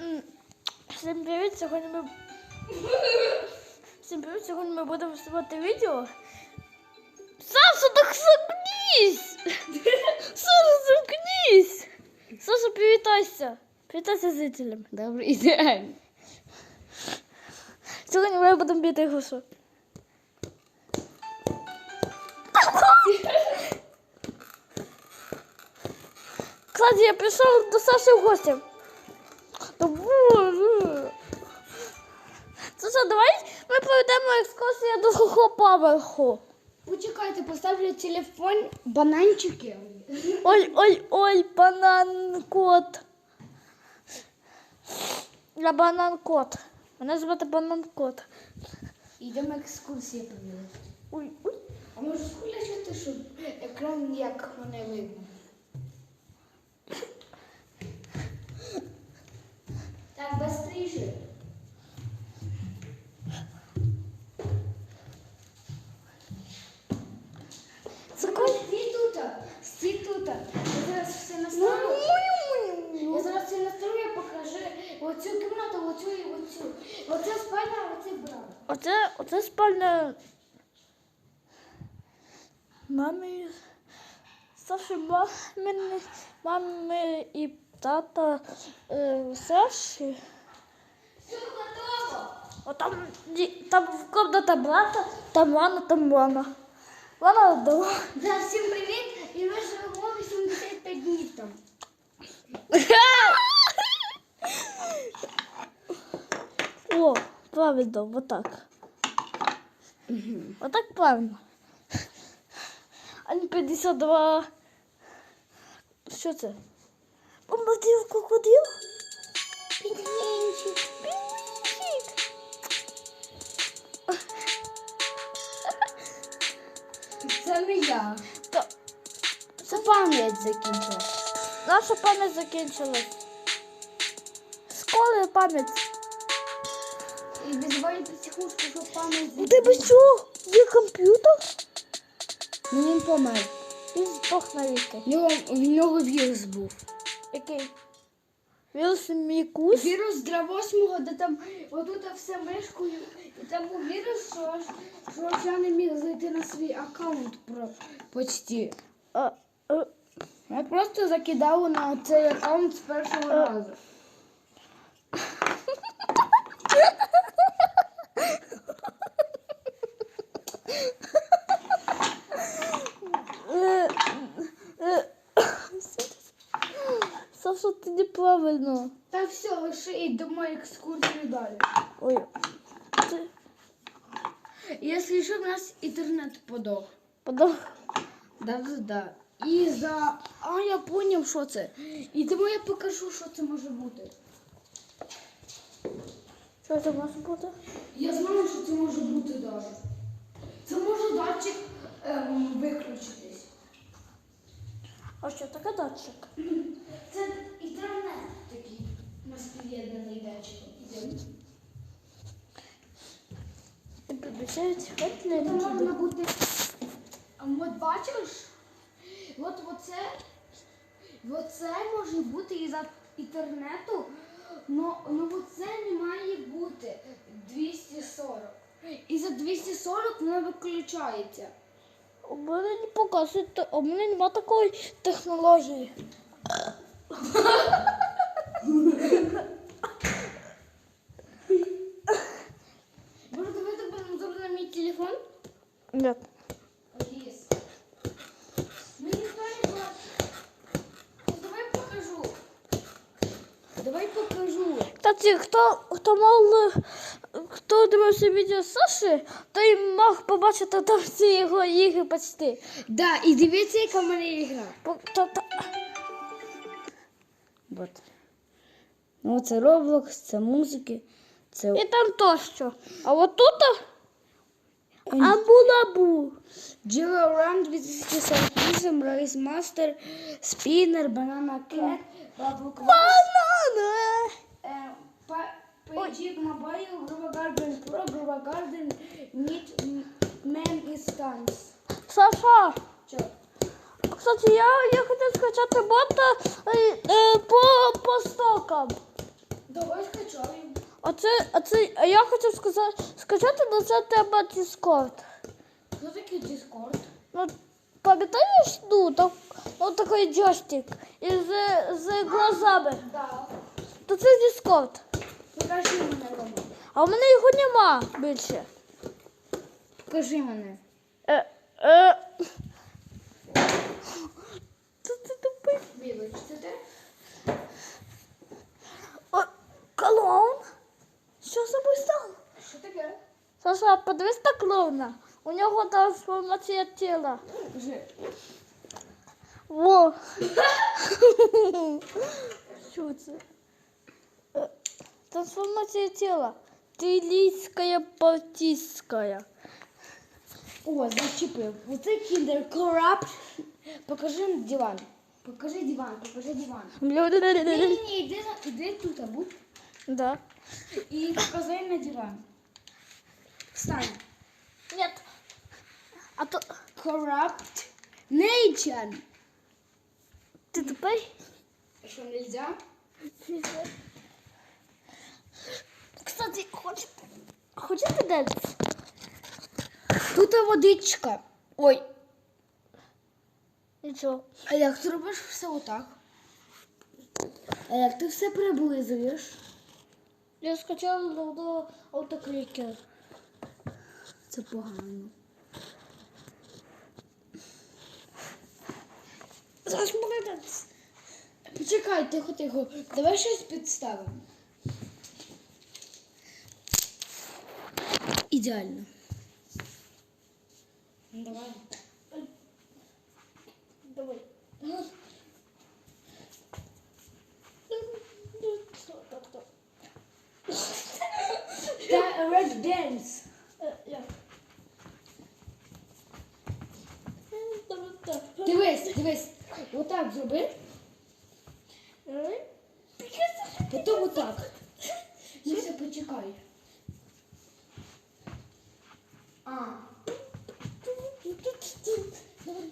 М, Всім привіт! Сьогодні ми. Всім привіт! Сьогодні ми будемо знімати відео. Саша, так заткнись! Саша, заткнись! Саша, привітайся! Привітайся зрителям. Добре, ідеально. Сьогодні ми будемо бити гушу. Кстати, я прийшов до Саші в гості. Проведемо екскурсію до другого поверху. Почекайте, поставлю телефон, бананчики. Ой, ой, ой, банан кот. Я банан кот. Мене звати банан кот. Йдемо екскурсії подивитися. Ой, ой. А може включити, щоб екран як мене видно? Так, быстріше. Оце. Оце, спальня мами, Саші, мами, мами і тата е, Саші. Все готово. О, там, там комната брата, там ванна, там ванна. Ванна вдома. Да, всім привіт! І ми живемо 85 днів там. О, правильно, вот так. Вот так правильно. А не 52. Що це? Бомбардів крокодил? Пінгвінчик. Пінгвінчик. Це не я. Та, Це пам'ять закінчила. наша пам'ять закінчилась. Психушку, що пам'ять У тебе що? Є комп'ютер? Він помер. Він здох навіки. В нього, вірус був. Який? Вірус Мікус? Вірус для восьмого, де там отут все мишкою, і там був вірус, що, що я не міг зайти на свій аккаунт про, почти. А, а, Я просто закидав на цей аккаунт з першого разу. Е, е, Саша, ти неправильно. Та все, лише йдемо екскурсію далі. Ой. Ти Якщо що, в нас інтернет подох. подав. Да, да, да. І за. А, я поняв, що це. І тому я покажу, що це може бути. Що це може бути? Я знаю, що це може бути даже. Це може датчик ем, виключитись. А що таке датчик? Це інтернет такий. У нас під'єднаний датчик. Ідемо. Ти підключають Це можна бути. А От бачиш? От оце, оце може бути із інтернету, но, ну оце не має бути 240. І за 240 воно виключається. У мене не показують, та- у мене немає такої технології. Може давайте будемо зробити на мій телефон? Ні. Ліс. Мені ніхто не бачить. Ну, Давай покажу. Давай покажу. Кстати, хто, хто мав, хто дивився відео Саші, той мог побачити там всі його ігри почти. Да, і дивіться, яка в мене ігра. Вот. Ну, це Roblox, це музики, це І там тощо. А от тут абу-лабу. Jewel Run 2048, Race Master, Spinner, Banana Cat, Bubble Quest, Банана. Е, Mobile, Groove Garden Pro, Groove Garden, Meet Man is Stance. Саша, Чо? кстати, я, я хотів скачати бота е, е, по, по стокам. Давай скачаємо. А це, а це, а я хочу сказати, скачати, але це треба Discord. Що таке Discord? Ну, пам'ятаєш, ну, так, ну такий джойстик із з глазами. Да. То це Discord. Покажи мене, Рома. А в мене його нема більше. Покажи мене. Е, е. Це ти тупий. Білич, це ти? О, клоун? Що з собою стало? Що таке? Саша, подивись на клоуна. У нього трансформація тіла. Вже. Во. Що це? Е, Трансформація тіла. Тилійська партійська. О, зачепив. Оце Kinder Corrupt. Покажи диван. Покажи диван, покажи диван. Ні, ні, ні, іди, на- іди тут, а будь. Да. І показай на диван. Встань. Нет. А то Corrupt Nation. ти тупий? Що, нельзя? Кстати, хочете? Хочете денс? Тут водичка. Ой, Нічого. а як ти робиш все отак? А як ти все приблизуєш? Я скачав до автоклікер. Це погано. Зараз буде. Почекай, тихо, тихо. Давай щось підставимо. Ідеально. Давай. Давай. Та Red Dance. Я. Дивись, дивись. Отак зроби. Потім отак. Ну все, почекай. А.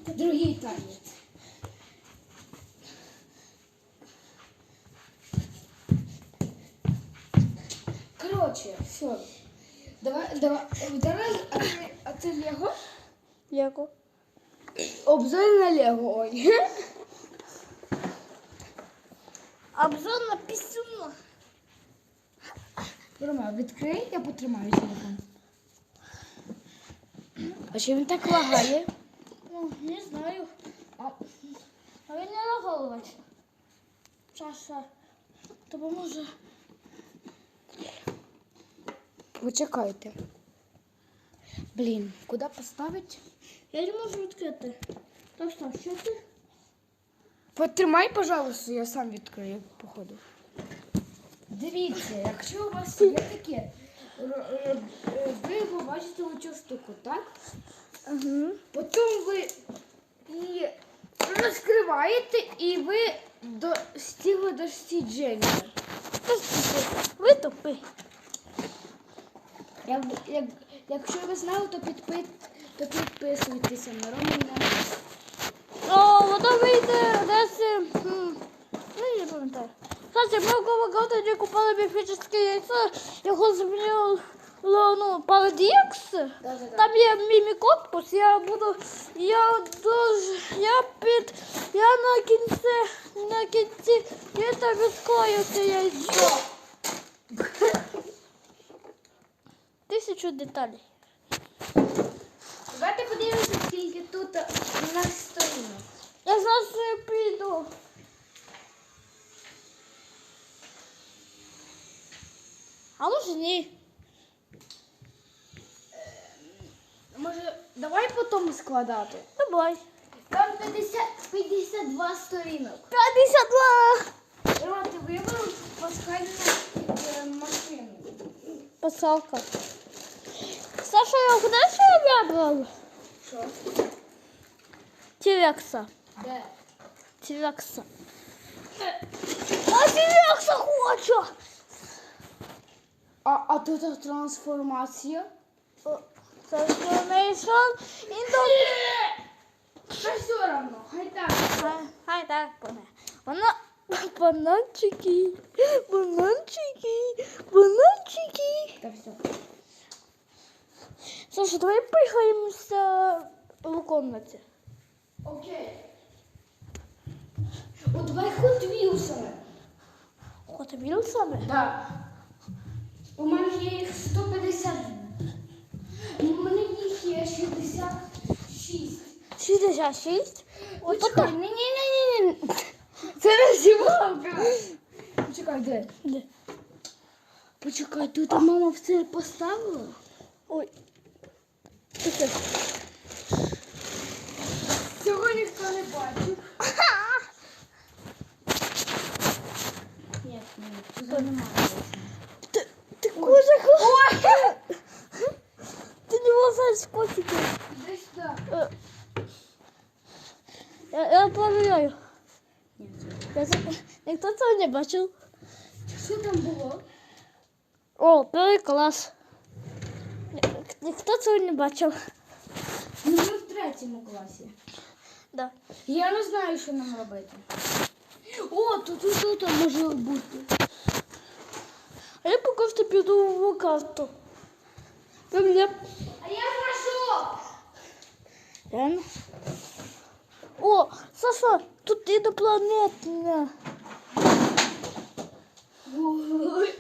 Другий танець. Короче, все. Давай, давай. Зараз, а це, а це Лего? Яко? Обзор на Лего. Ой. Обзор на пісюну. Рома, відкрий, я потримаю телефон. А що він так лагає? Ну, не знаю. А, а він не наголович. Саша, допоможе. Почекайте. Блін, куди поставити? Я не можу відкрити. Так що, що ти? Потримай, пожалуйста, я сам відкрию, походу. Дивіться, якщо у вас є таке, штуку, так? Угу. Потім ви її розкриваєте і ви достигли дослідження. Ви тупий. Як, як, якщо ви знали, то, підпи, то підписуйтеся на Рома і на нас. О, воно вийде десь. Ну, я не пам'ятаю. Кстати, ми в Говаготі купили міфічне яйцо, його змінило ну, Парадікс. Да-да-да. Там є мімікотпус, я буду. Я дуже. Я під. Я на кінці. На кінці літа відклею це яйцо. Тисячу деталей. Давайте подивимося, скільки тут у нас сторінок. Я зараз е, піду. А може ні. Може, давай потім складати. Давай. Там 50, 52 сторінок. 52. Рома, ти вибрав пасхальну е, машину. Пасалка. Саша, я куди що я вибрав? Що? Тірекса. Де? Тірекса. А Тірекса хочу. А, а тут трансформація. Transformation Та все равно, хай так. Хай так буде. Воно бананчики. Бананчики. Бананчики. Та все. Саша, давай поїхаємося в комнаті. Окей. О, давай Hot Wheels'ами. Hot Wheels'ами? Так. У мене є їх 150 у мене їх є 66. 66? От Почекай, ні, ні, ні, ні. Це не зімалка. Почекай, де? Де? Почекай, тут мама все поставила. Ой. Таке. Цього ніхто не бачив. Ні, ні, цього немає. Ти, ти кожа влазаєш в котики. Десь так. Е, Я, я проверяю. Я, це- ніхто цього не бачив. Що там було? О, перший клас. Ні- Ніхто цього не бачив. Ну, ми в третьому класі. Да. Я не знаю, що нам робити. О, тут тут, тут може бути. А я поки що піду в карту. Ти мене... Реально? О, Саша, тут інопланетна. Ой.